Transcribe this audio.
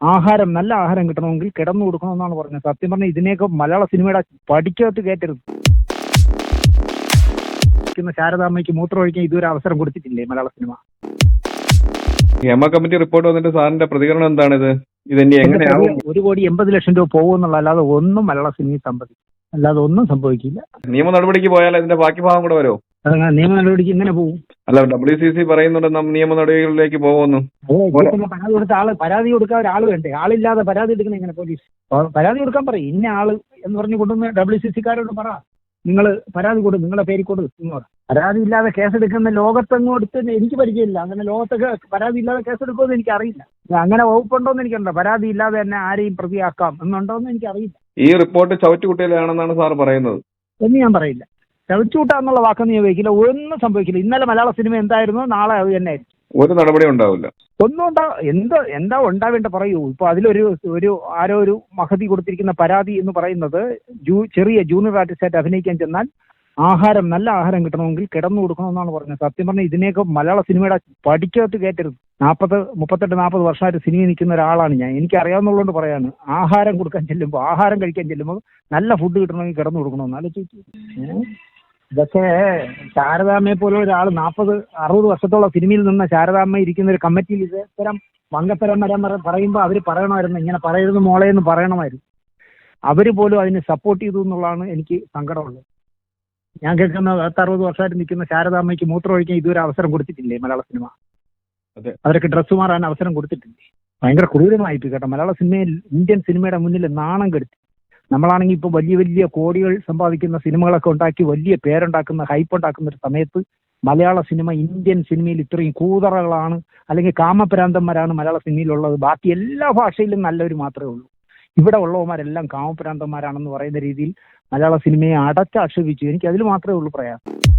ആഹാരം നല്ല ആഹാരം കിട്ടണമെങ്കിൽ കിടന്നു കൊടുക്കണമെന്നാണ് പറഞ്ഞത്. സത്യം പറഞ്ഞാൽ ഇതിനെയൊക്കെ മലയാള സിനിമയുടെ പഠിക്കകത്ത് കയറ്റരുത്. ശാരദാമ്മയ്ക്ക് മൂത്രം ഒഴിക്കാൻ ഇതുവരെ അവസരം കൊടുത്തിട്ടില്ലേ മലയാള സിനിമ? ഹേമ കമ്മിറ്റി റിപ്പോർട്ട് വന്നിട്ട് സാറിന്റെ പ്രതികരണം എന്താണ് ഇത് ഇതെന്നെ എങ്ങനെയാവും? ഒരു കോടി എൺപത് ലക്ഷം രൂപ പോകുമെന്നുള്ള അല്ലാതെ ഒന്നും മലയാള സിനിമയിൽ സംഭവിക്കും അല്ലാതെ ഒന്നും സംഭവിക്കില്ല. നിയമ നടപടിക്ക് പോയാൽ അതിന്റെ ബാക്കി ഭാഗം കൂടെ വരുമോ? നിയമ നടപടിക്ക് ഇങ്ങനെ പോകും അല്ല ഡബ്ല്യു സി സി പറയുന്നുണ്ട് നിയമ നടപടികളിലേക്ക് പോകുന്നു. പരാതി കൊടുത്ത ആൾ പരാതി കൊടുക്കാൻ ഒരാൾ വേണ്ടേ? ആളില്ലാതെ പരാതി എടുക്കുന്ന എങ്ങനെ പോലീസ്. പരാതി കൊടുക്കാൻ പറയും. ഇന്ന ആൾ എന്ന് പറഞ്ഞു കൊണ്ടുവന്ന് ഡബ്ല്യു സി സിക്കാരോട് പറ. നിങ്ങൾ പരാതി കൊടു നിങ്ങളെ പേര് കൊടു എന്ന് പറ. പരാതി ഇല്ലാതെ കേസെടുക്കുന്ന ലോകത്തെങ്ങും എടുത്ത് എനിക്ക് പരിചയമില്ല. അങ്ങനെ ലോകത്തൊക്കെ പരാതി ഇല്ലാതെ കേസെടുക്കുമെന്ന് എനിക്ക് അറിയില്ല അങ്ങനെ വകുപ്പുണ്ടോന്ന് എനിക്കുണ്ടോ പരാതി ഇല്ലാതെ തന്നെ ആരെയും പ്രതിയാക്കാം എന്നുണ്ടോന്ന് എനിക്ക് അറിയില്ല ഈ റിപ്പോർട്ട് ചവറ്റുകുട്ടിയിലാണെന്നാണ് സാർ പറയുന്നത്. എന്ന് ഞാൻ പറയില്ല. ചവിച്ചൂട്ട എന്നുള്ള വാക്കൊന്നും ഞാൻ ഉപയോഗിക്കില്ല. ഒന്നും സംഭവിക്കില്ല. ഇന്നലെ മലയാള സിനിമ എന്തായിരുന്നു? നാളെ അത് തന്നെ ഒരു നടപടി ഉണ്ടാവില്ല. ഒന്നും ഉണ്ടാ എന്ത് എന്താ ഉണ്ടാവേണ്ട പറയൂ. ഇപ്പൊ അതിലൊരു ഒരു ആരോ ഒരു മഹതി കൊടുത്തിരിക്കുന്ന പരാതി എന്ന് പറയുന്നത് ജൂ ചെറിയ ജൂനിയർ ആർട്ടിസ്റ്റായിട്ട് അഭിനയിക്കാൻ ചെന്നാൽ ആഹാരം നല്ല ആഹാരം കിട്ടണമെങ്കിൽ കിടന്നു കൊടുക്കണമെന്നാണ് പറഞ്ഞത്. സത്യം പറഞ്ഞാൽ ഇതിനെയൊക്കെ മലയാള സിനിമയുടെ പഠിക്കകത്ത് കയറ്റരുത്. നാൽപ്പത് മുപ്പത്തെട്ട് നാൽപ്പത് വർഷമായിട്ട് സിനിമ നിൽക്കുന്ന ഒരാളാണ് ഞാൻ. എനിക്ക് അറിയാവുന്നതുകൊണ്ട് പറയാണ്. ആഹാരം കൊടുക്കാൻ ചെല്ലുമ്പോൾ ആഹാരം കഴിക്കാൻ ചെല്ലുമ്പോൾ നല്ല ഫുഡ് കിട്ടണമെങ്കിൽ കിടന്നു കൊടുക്കണമെന്ന്. ആലോചിച്ച് ഏഹ്? ഇതൊക്കെ ശാരദാമ്മയെ പോലെ ഒരാൾ നാൽപ്പത് അറുപത് വർഷത്തോളം സിനിമയിൽ നിന്ന ശാരദാമ്മ ഇരിക്കുന്ന ഒരു കമ്മിറ്റിയിൽ ഇത് ഇത്തരം വങ്കത്തരം വരാൻ പറയുമ്പോൾ അവർ പറയണമായിരുന്നു. ഇങ്ങനെ പറയരുത് മോളെ എന്ന് പറയണമായിരുന്നു. അവർ പോലും അതിന് സപ്പോർട്ട് ചെയ്തു എന്നുള്ളതാണ് എനിക്ക് സങ്കടമുള്ളത്. ഞാൻ കേൾക്കുന്ന പത്ത് അറുപത് വർഷമായിട്ട് നിൽക്കുന്ന ശാരദാമ്മയ്ക്ക് മൂത്രം ഒഴിക്കാൻ ഇതുവരെ അവസരം കൊടുത്തിട്ടില്ലേ മലയാള സിനിമ? അതെ. അവരൊക്കെ ഡ്രസ്സ് മാറാൻ അവസരം കൊടുത്തിട്ടില്ലേ? ഭയങ്കര ക്രൂരമായിട്ട് കേട്ടോ. മലയാള സിനിമയിൽ ഇന്ത്യൻ സിനിമയുടെ മുന്നിൽ നാണം കെടുത്തി. നമ്മളാണെങ്കിൽ ഇപ്പോൾ വലിയ വലിയ കോടികൾ സമ്പാദിക്കുന്ന സിനിമകളൊക്കെ ഉണ്ടാക്കി വലിയ പേരുണ്ടാക്കുന്ന ഹൈപ്പ് ഉണ്ടാക്കുന്ന ഒരു സമയത്ത് മലയാള സിനിമ ഇന്ത്യൻ സിനിമയിൽ ഇത്രയും കൂതറകളാണ് അല്ലെങ്കിൽ കാമപ്രാന്തന്മാരാണ് മലയാള സിനിമയിലുള്ളത്. ബാക്കി എല്ലാ ഭാഷയിലും നല്ലവർ മാത്രമേ ഉള്ളൂ. ഇവിടെ ഉള്ളവന്മാരെല്ലാം കാമപ്രാന്തന്മാരാണെന്ന് പറയുന്ന രീതിയിൽ മലയാള സിനിമയെ അടച്ചാക്ഷേപിച്ചു എനിക്ക് അതിൽ മാത്രമേ ഉള്ളൂ പ്രയാസം.